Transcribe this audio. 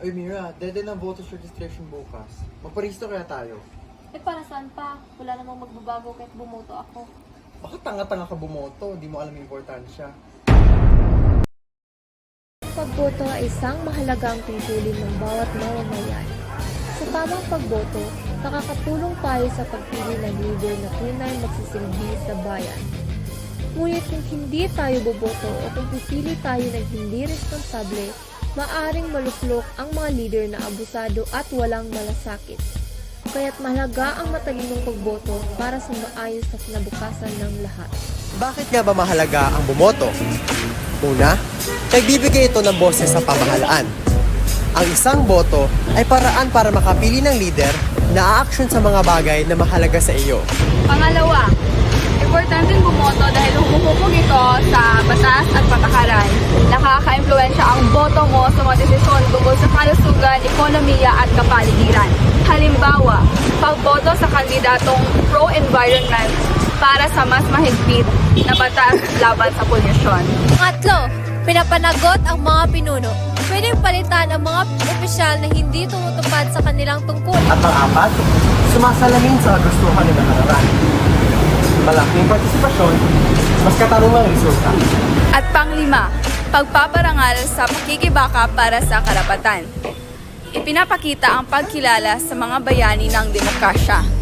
Oy Mira, dede na voters registration bukas. Magparisto kaya tayo. Eh para saan pa? Wala namang magbabago kahit bumoto ako. Baka tanga-tanga ka bumoto, di mo alam yung importansya. Ang pagboto ay isang mahalagang tungkulin ng bawat mamamayan. Sa tamang pagboto, nakakatulong tayo sa pagpili ng leader na tunay magsisilbi sa bayan. Ngunit kung hindi tayo boboto o kung pipili tayo ng hindi responsable, maaring maluklok ang mga leader na abusado at walang malasakit. Kaya't mahalaga ang matalinong pagboto para sa maayos na kinabukasan ng lahat. Bakit nga ba mahalaga ang bumoto? Una, nagbibigay ito ng boses sa pamahalaan. Ang isang boto ay paraan para makapili ng leader na aaksyon sa mga bagay na mahalaga sa iyo. Pangalawa, importante bumoto dahil humuhubog ito Nakaka-impluensya ang boto mo sa mga desisyon tungkol sa kalusugan, ekonomiya at kapaligiran. Halimbawa, pagboto sa kandidatong pro-environment para sa mas mahigpit na batas laban sa polusyon. Pangatlo, pinapanagot ang mga pinuno. Pwedeng palitan ang mga opisyal na hindi tumutupad sa kanilang tungkulin. At pang-apat, sumasalamin sa gustuhan ng nakararaan. Malaking partisipasyon, mas katarungang resulta. At panglima, pagpaparangal sa pakikibaka para sa karapatan. Ipinapakita ang pagkilala sa mga bayani ng demokrasya.